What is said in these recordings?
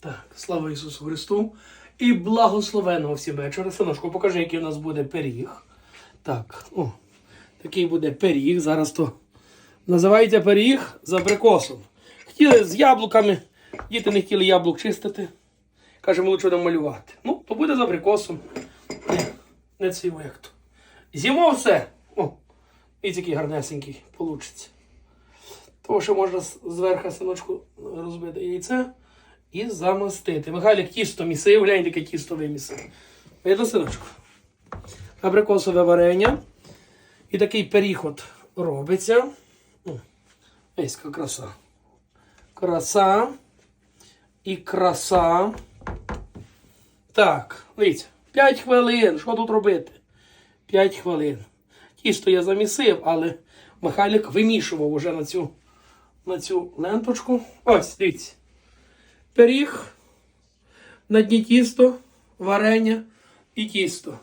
Так, слава Ісусу Христу. І благословеного всім вечора. Синочку, покажи, який у нас буде пиріг. Так, о, такий буде пиріг. Зараз то називається пиріг з абрикосом. Хотіли з яблуками, діти не хотіли яблук чистити. Каже, ми лучше намалювати. Ну, то буде з абрикосом. Не, не циво як то. З'їмо все. О, і такий гарнесенький получиться. Тому що можна зверху синочку розбити яйце і замастити. Михайлик тісто місив, глянь, яке тісто вимісив. Видно, синочку? Абрикосове варення. І такий пиріг робиться. Яка краса. Краса. І краса. Так, дивіться, 5 хвилин. Що тут робити? 5 хвилин. Тісто я замісив, але Михайлик вимішував уже на цю, на цю ленточку. Ось, дивіться. Пиріг, на дні тісто, варення і тісто.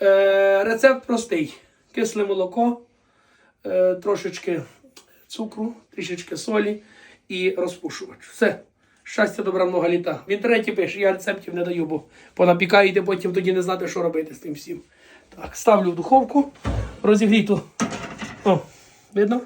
Е, рецепт простий. Кисле молоко, е, трошечки цукру, трішечки солі і розпушувач. Все. Щастя, добра, много літа. В інтернеті пише, я рецептів не даю, бо понапікаєте, потім тоді не знати, що робити з тим всім. Так, ставлю в духовку, розігріту. О, видно?